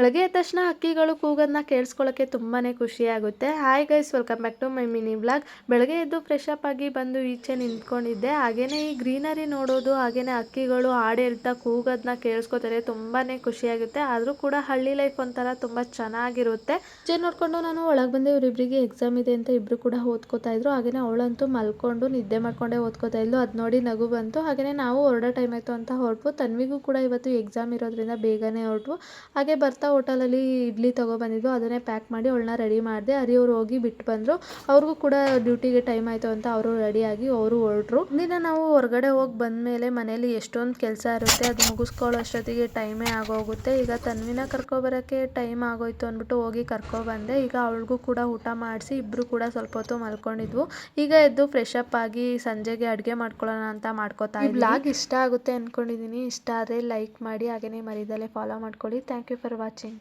ಬೆಳಗ್ಗೆ ಎದ್ದ ತಕ್ಷಣ ಹಕ್ಕಿಗಳು ಕೂಗೋದನ್ನ ಕೇಳಿಸ್ಕೊಳ್ಳೋಕ್ಕೆ ತುಂಬಾ ಖುಷಿಯಾಗುತ್ತೆ. Hi guys welcome back to my mini blog ಬೆಳಗ್ಗೆ ಎದ್ದು ಫ್ರೆಶ್ ಅಪ್ ಆಗಿ ಬಂದು ಈಚೆ ನಿಂತ್ಕೊಂಡಿದ್ದೆ. ಹಾಗೇನೇ ಈ ಗ್ರೀನರಿ ನೋಡೋದು, ಹಾಗೇನೆ ಹಕ್ಕಿಗಳು ಹಾಡು ಹೇಳ್ತಾ ಕೂಗೋದನ್ನ ಕೇಳಿಸ್ಕೊತಾರೆ ತುಂಬಾ ಖುಷಿಯಾಗುತ್ತೆ. ಆದರೂ ಕೂಡ ಹಳ್ಳಿ ಲೈಫ್ ಒಂಥರ ತುಂಬ ಚೆನ್ನಾಗಿರುತ್ತೆ. ಈಚೆ ನೋಡಿಕೊಂಡು ನಾನು ಒಳಗೆ ಬಂದೆ ಇವರಿಬ್ಬರಿಗೆ ಎಕ್ಸಾಮ್ ಇದೆ ಅಂತ ಇಬ್ಬರು ಕೂಡ ಓದ್ಕೋತಾ ಇದ್ರು. ಹಾಗೇನೇ ಅವಳಂತೂ ಮಲ್ಕೊಂಡು ನಿದ್ದೆ ಮಾಡ್ಕೊಂಡೇ ಓದ್ಕೋತಾ ಇದ್ಲು. ಅದು ನೋಡಿ ನಗು ಬಂತು. ಹಾಗೇನೇ ನಾವು ಹೊರಡೋ ಟೈಮ್ ಆಯಿತು ಅಂತ ಹೊರಟು ತನ್ವಿಗೂ ಕೂಡ ಇವತ್ತು ಎಕ್ಸಾಮ್ ಇರೋದ್ರಿಂದ ಬೇಗನೆ ಹೊರಟು ಹಾಗೆ ಬರ್ತಾ ಹೋಟೆಲಲ್ಲಿ ಇಡ್ಲಿ ತೊಗೊಬಂದಿದ್ವು ಅದನ್ನೇ ಪ್ಯಾಕ್ ಮಾಡಿ ಅವಳನ್ನ ರೆಡಿ ಮಾಡಿದೆ ಹರಿಯವ್ರು ಹೋಗಿ ಬಿಟ್ಟು ಬಂದರು. ಅವ್ರಿಗೂ ಕೂಡ ಡ್ಯೂಟಿಗೆ ಟೈಮ್ ಆಯಿತು ಅಂತ ಅವರು ರೆಡಿಯಾಗಿ ಅವರು ಹೊರಟ್ರು. ದಿನ ನಾವು ಹೊರಗಡೆ ಹೋಗಿ ಬಂದಮೇಲೆ ಮನೇಲಿ ಎಷ್ಟೊಂದು ಕೆಲಸ ಇರುತ್ತೆ ಅದು ಮುಗಿಸ್ಕೊಳ್ಳೋ ಅಷ್ಟೊತ್ತಿಗೆ ಟೈಮೇ ಆಗೋಗುತ್ತೆ. ಈಗ ತನ್ವಿನ ಕರ್ಕೊಬರೋಕ್ಕೆ ಟೈಮ್ ಆಗೋಯ್ತು ಅಂದ್ಬಿಟ್ಟು ಹೋಗಿ ಕರ್ಕೊಬಂದೆ ಈಗ ಅವಳಿಗೂ ಕೂಡ ಊಟ ಮಾಡಿಸಿ ಇಬ್ಬರು ಕೂಡ ಸ್ವಲ್ಪ ಹೊತ್ತು ಮಲ್ಕೊಂಡಿದ್ವು. ಈಗ ಎದ್ದು ಫ್ರೆಶ್ ಅಪ್ ಆಗಿ ಸಂಜೆಗೆ ಅಡುಗೆ ಮಾಡ್ಕೊಳ್ಳೋಣ ಅಂತ ಮಾಡ್ಕೋತಾ ಇದ್ದೀನಿ. ಬ್ಲಾಗ್ ಇಷ್ಟ ಆಗುತ್ತೆ ಅಂದ್ಕೊಂಡಿದ್ದೀನಿ ಇಷ್ಟ ಆದರೆ ಲೈಕ್ ಮಾಡಿ ಹಾಗೆಯೇ ಮರಿದಲ್ಲೇ ಫಾಲೋ ಮಾಡ್ಕೊಳ್ಳಿ. Thank you for watching marketing